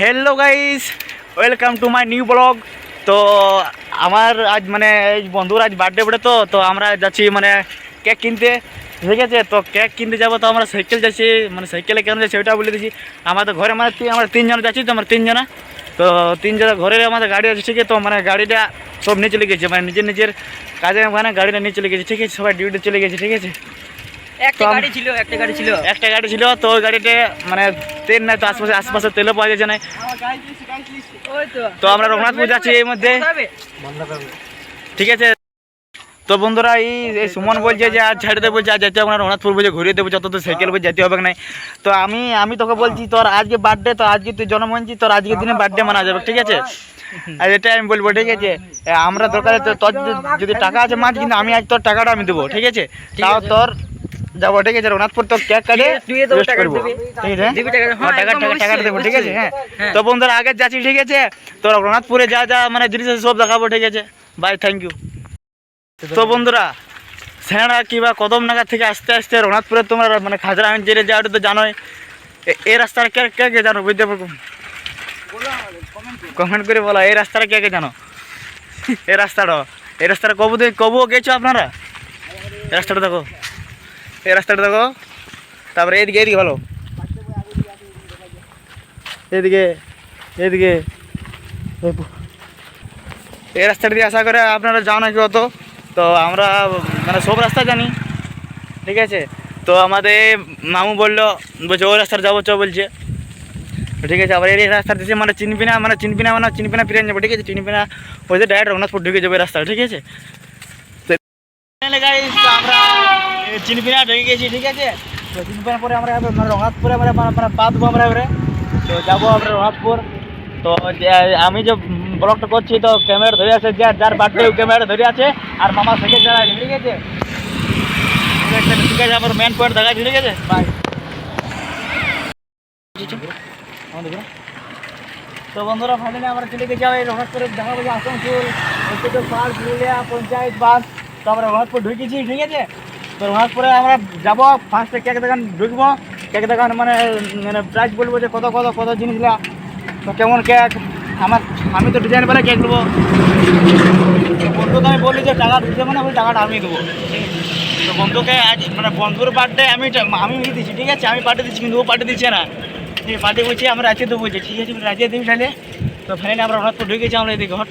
Hello guys welcome to my new blog তো আমার আজ মানে এই বন্ধুর আজ বার্থডে বটে তো তো আমরা যাচ্ছি মানে কেক কিনতে। ঠিক আছে? তো কেক কিনতে যাব তো আমরা সাইকেল যাচ্ছি। মানে সাইকেলে কেন যাচ্ছি ওইটা বলে দিচ্ছি আমাদের ঘরে মানে আমরা তিনজন যাচ্ছি তো, আমরা তিনজনা। তো তিনজনা ঘরে আমাদের গাড়ি আছে, ঠিক আছে? তো মানে গাড়িটা সব নিয়ে চলে গেছে। মানে নিজের নিজের কাজে মানে গাড়িটা নিয়ে চলে গেছে, ঠিক আছে? সবাই ডিউটি চলে গেছে, ঠিক আছে? একটা গাড়ি ছিল একটা গাড়ি ছিল। একটা গাড়ি ছিল তো ওই গাড়িতে মানে তেল নাই তো আশপাশে আশপাশে তেলও পাওয়া যাচ্ছে না তো। তো আমরা রঘুনাথপুর যাচ্ছি এই মধ্যে। ঠিক আছে। তো বন্ধুরা এই সুমন বলছে যে আজ ছেড়ে দেবো যা যেতে আমরা রঘুনাথপুর বলছে ঘুরিয়ে দেবো যত তো সাইকেল বলছে যেতে হবে না। তো আমি আমি তোকে বলছি তোর আজকে বার্থডে তো আজকে তুই জন্ম হয়েছি তোর আজকের দিনে বার্থডে মানা যাবে ঠিক আছে? আর এটাই আমি বলব ঠিক আছে? আমরা দরকার তোর যদি- যদি টাকা আছে মাছ কিন্তু আমি আজ তোর টাকাটা আমি দেবো ঠিক আছে? তাও তোর যাব ঠিক আছে রঘুনাথপুর কেক কাটে তো টাকা করব। ঠিক আছে? দিবি টাকা, হ্যাঁ, হ্যাঁ, টাকা টাকা টাকা দেবো ঠিক আছে হ্যাঁ। হ্যাঁ। তো বন্ধুরা আগে যাচ্ছি ঠিক আছে? তো রঘুনাথপুরে যা যা মানে জিনিস আছে সব দেখাবো ঠিক আছে? বাই থ্যাংক ইউ তো বন্ধুরা সেনা কিংবা কদম নাগাদ থেকে আস্তে আস্তে রঘুনাথপুরে তোমরা মানে খাজরা আমি জেলে যাওয়াটা তো জানোই। এই রাস্তাটা কে কে কে জানো? বুঝতে পারব? কমেন্ট করে বলো এই রাস্তাটা কে কে জানো? এই রাস্তাটা এই রাস্তাটা কবু কবু গেছো আপনারা? এই রাস্তাটা দেখো। এই রাস্তাটা দেখো। তারপরে এদিকে এদিকে ভালো। এদিকে এদিকে। এই রাস্তাটা দিয়ে আশা করে আপনারা যাও নাকি অত। তো আমরা মানে সব রাস্তা জানি। ঠিক আছে? তো আমাদের মামু বলল, বলছে, ওই রাস্তাটা যাব চ বলছে। ঠিক আছে, আবার এই রাস্তা দিচ্ছে মানে চিনবি না মানে চিনবি না মানে চিনবি না, ফিরে যাব। ঠিক আছে, চিনবি না ওই যে ডাইরেক্ট রঘুনাথপুর ঢুকে যাবে রাস্তা ঠিক আছে? তো আমরা চিনপিনা ঢুকে গেছি ঠিক আছে? তো চিনপিনা পরে আমরা মানে রঘুনাথপুরে আমরা মানে দেবো আমরা এবারে। তো যাব আমরা রঘুনাথপুর তো আমি যে ব্লগটা করছি তো ক্যামেরা ধরে আছে যার যার বার্থডে ক্যামেরা ধরে আছে আর মামা থেকে আছে, ঠিক আছে? ঠিক আছে, আমার মেন পয়েন্ট দেখাচ্ছি ঠিক আছে? বাই তো বন্ধুরা ফাইনালি আমরা চলে গেছি ওই রঘুনাথপুরে দেখাবো যে আসানসোল পার্ক পুরুলিয়া পঞ্চায়েত বাস। তো আমরা রঘুনাথপুর ঢুকেছি ঠিক আছে? তো ওনার পরে আমরা যাব ফার্স্টে কেক দোকান ঢুকবো। কেক দোকান মানে মানে প্রাইস বলব যে কত কত কত জিনিসগুলা। তো কেমন কেক? আমার, আমি তো ডিজাইন বলে কেক নেব। বন্ধুকে আমি বলি যে টাকা দিতে মানে আমি টাকাটা আমি দেবো। তো বন্ধুকে আজ মানে বন্ধুর বার্থডে আমি আমি দিচ্ছি ঠিক আছে? আমি পার্টি দিচ্ছি কিন্তু ও পার্টি দিচ্ছে না। ঠিক পার্টি বলছি, আমরা রাজিয়ে দেবো বলছি ঠিক আছে? রাজিয়ে দিবি তাহলে। তো ফাইনালি আমরা রঘুনাথপুর ঢুকেছি আমরা এদিকে ঘট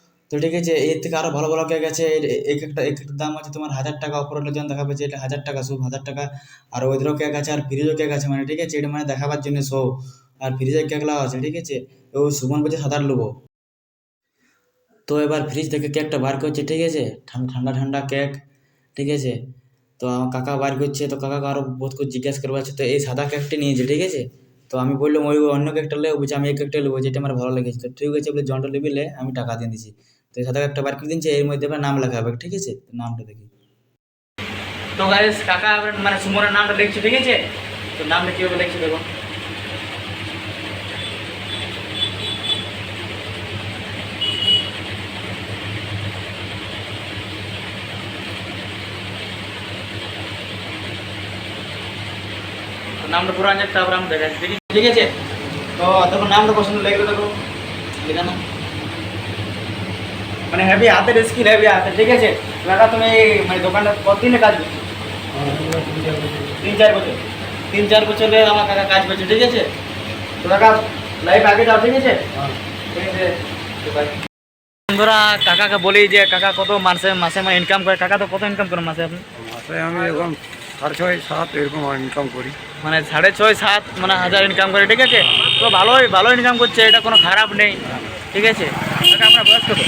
তো ঠিক আছে, এর থেকে আরও ভালো ভালো কেক আছে এক একটা এক একটা দাম আছে তোমার হাজার টাকা, উপরের যেমন দেখা পাচ্ছে এটা হাজার টাকা সব হাজার টাকা, আর ওইদেরও কেক আছে, আর ফ্রিজও কেক আছে মানে ঠিক আছে, এটা মানে দেখাবার জন্য সব আর ফ্রিজের কেকলাও আছে, ঠিক আছে, ও সুমন বলছে সাঁতার নেব তো এবার ফ্রিজ থেকে কেকটা বার করছে, ঠিক আছে, ঠান- ঠান্ডা ঠান্ডা কেক, ঠিক আছে, তো আমার কাকা বার করছে, তো কাকাকে আরও বহুত কিছু জিজ্ঞেস করব আছে তো এই সাদা কেকটি নিয়েছে, ঠিক আছে? তো আমি বললাম, ওই অন্য কেকটা লে বলছে, আমি এই কেকটা নেব যেটা আমার ভালো লেগেছে। তো ঠিক আছে, বলে জনটা নিবি আমি টাকা দিয়ে দিচ্ছি তো সাদা করে দিচ্ছে এর মধ্যে নাম লেখা হবে, ঠিক আছে? নামটা দেখি। তো গাইস কাকা মানে সুমনের নামটা লিখছে ঠিক আছে? তো নামটা দেখো। নামটা পুরো আনছে তারপর আমি দেখাচ্ছি ঠিক আছে? তো দেখো নামটা পছন্দ লেগে দেখো। মানে হেভি হাতের স্কিল হেভি হাতে ঠিক আছে? দাদা তুমি মানে দোকানটা কতদিনে কাজ করছ? তিন চার বছর। তিন চার বছরে আমার কাকা কাজ করছে ঠিক আছে? তো কাকা লাইফ আগে যাও ঠিক আছে? ঠিক আছে বন্ধুরা কাকাকে বলি যে কাকা কত মাসে মাসে মানে ইনকাম করে। কাকা তো কত ইনকাম করেন মাসে আপনি? মাসে আমি এখন সাড়ে ছয় সাত এরকম ইনকাম করি। মানে সাড়ে ছয় সাত মানে হাজার ইনকাম করে ঠিক আছে? তো ভালোই ভালো ইনকাম করছে এটা কোনো খারাপ নেই ঠিক আছে? আপনার বয়স কত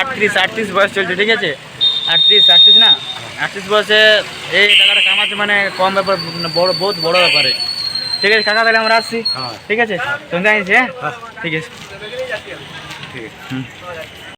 আটত্রিশ আটত্রিশ বয়স চলছে ঠিক আছে? আটত্রিশ আটত্রিশ না? আটত্রিশ বয়সে এই টাকাটা কামাচ্ছে মানে কম ব্যাপার বড় বহুত বড় ব্যাপারে ঠিক আছে কাকা তাহলে আমরা আসছি। হ্যাঁ। ঠিক আছে? তুমি জানিস হ্যাঁ? হ্যাঁ। ঠিক আছে। ঠিক আছে। হুম।